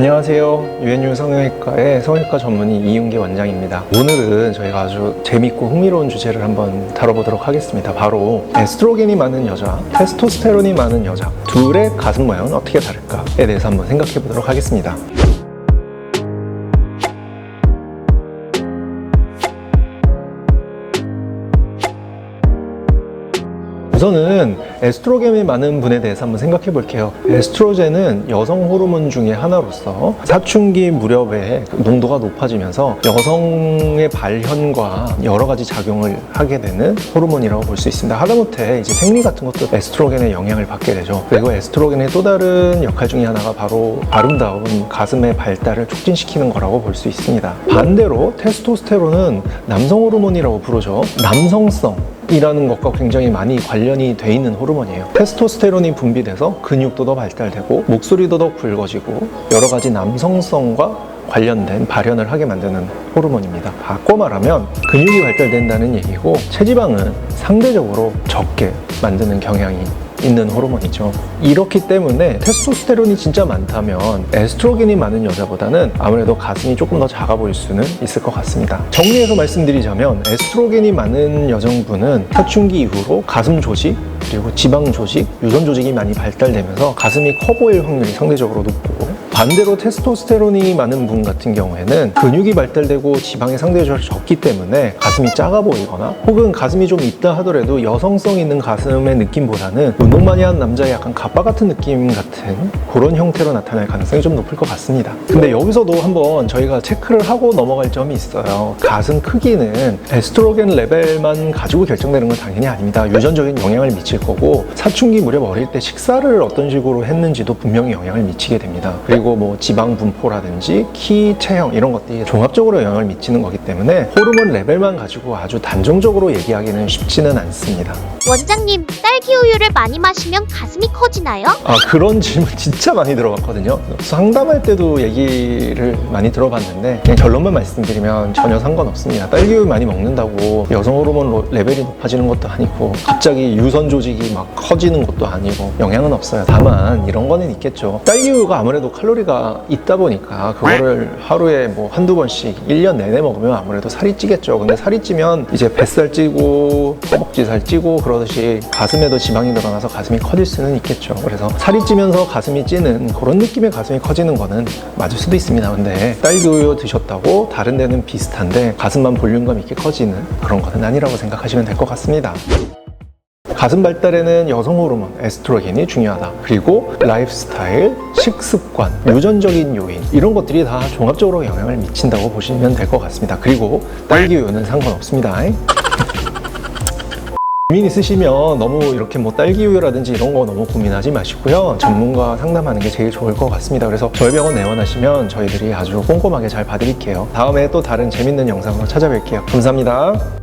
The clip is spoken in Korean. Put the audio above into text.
안녕하세요. 유엔유 성형외과의 성형외과 전문의 이윤기 원장입니다. 오늘은 저희가 아주 재밌고 흥미로운 주제를 한번 다뤄보도록 하겠습니다. 바로 에스트로겐이 많은 여자, 테스토스테론이 많은 여자 둘의 가슴 모양은 어떻게 다를까에 대해서 한번 생각해 보도록 하겠습니다. 우선은 에스트로겐이 많은 분에 대해서 한번 생각해 볼게요. 에스트로겐은 여성 호르몬 중에 하나로서 사춘기 무렵에 농도가 높아지면서 여성의 발현과 여러 가지 작용을 하게 되는 호르몬이라고 볼 수 있습니다. 하다못해 이제 생리 같은 것도 에스트로겐의 영향을 받게 되죠. 그리고 에스트로겐의 또 다른 역할 중에 하나가 바로 아름다운 가슴의 발달을 촉진시키는 거라고 볼 수 있습니다. 반대로 테스토스테론은 남성 호르몬이라고 부르죠. 남성성 이라는 것과 굉장히 많이 관련이 돼 있는 호르몬이에요. 테스토스테론이 분비돼서 근육도 더 발달되고 목소리도 더 굵어지고 여러 가지 남성성과 관련된 발현을 하게 만드는 호르몬입니다. 바꿔 말하면 근육이 발달된다는 얘기고 체지방은 상대적으로 적게 만드는 경향이 있는 호르몬이죠. 이렇기 때문에 테스토스테론이 진짜 많다면 에스트로겐이 많은 여자보다는 아무래도 가슴이 조금 더 작아 보일 수는 있을 것 같습니다. 정리해서 말씀드리자면 에스트로겐이 많은 여성분은 사춘기 이후로 가슴 조직 그리고 지방 조직, 유선 조직이 많이 발달되면서 가슴이 커 보일 확률이 상대적으로 높고 반대로 테스토스테론이 많은 분 같은 경우에는 근육이 발달되고 지방이 상대적으로 적기 때문에 가슴이 작아 보이거나 혹은 가슴이 좀 있다 하더라도 여성성 있는 가슴의 느낌보다는 운동 많이 한 남자의 약간 가빠 같은 느낌 같은 그런 형태로 나타날 가능성이 좀 높을 것 같습니다. 근데 여기서도 한번 저희가 체크를 하고 넘어갈 점이 있어요. 가슴 크기는 에스트로겐 레벨만 가지고 결정되는 건 당연히 아닙니다. 유전적인 영향을 미칠 거고 사춘기 무렵 어릴 때 식사를 어떤 식으로 했는지도 분명히 영향을 미치게 됩니다. 그리고 뭐 지방 분포라든지 키, 체형 이런 것들이 종합적으로 영향을 미치는 거기 때문에 호르몬 레벨만 가지고 아주 단정적으로 얘기하기는 쉽지는 않습니다. 원장님, 딸기 우유를 많이 마시면 가슴이 커지나요? 아 그런 질문 진짜 많이 들어봤거든요. 상담할 때도 얘기를 많이 들어봤는데 그냥 결론만 말씀드리면 전혀 상관없습니다. 딸기 우유 많이 먹는다고 여성 호르몬 로- 레벨이 높아지는 것도 아니고 갑자기 유선 조직이 막 커지는 것도 아니고 영향은 없어요. 다만 이런 거는 있겠죠. 딸기 우유가 아무래도 칼로리가 있다 보니까 그거를 하루에 뭐 한두 번씩 1년 내내 먹으면 아무래도 살이 찌겠죠. 근데 살이 찌면 이제 뱃살 찌고 허벅지 살 찌고 그러듯이 가슴에도 지방이 늘어나서 가슴이 커질 수는 있겠죠. 그래서 살이 찌면서 가슴이 찌는 그런 느낌의 가슴이 커지는 거는 맞을 수도 있습니다. 근데 딸기우유 드셨다고 다른 데는 비슷한데 가슴만 볼륨감 있게 커지는 그런 거는 아니라고 생각하시면 될 것 같습니다. 가슴 발달에는 여성 호르몬 에스트로겐이 중요하다. 그리고 라이프 스타일, 식습관, 유전적인 요인 이런 것들이 다 종합적으로 영향을 미친다고 보시면 될 것 같습니다. 그리고 딸기우유는 상관없습니다. 고민 있으시면 너무 이렇게 뭐 딸기우유라든지 이런 거 너무 고민하지 마시고요. 전문가 상담하는 게 제일 좋을 것 같습니다. 그래서 저희 병원 내원하시면 저희들이 아주 꼼꼼하게 잘 봐드릴게요. 다음에 또 다른 재밌는 영상으로 찾아뵐게요. 감사합니다.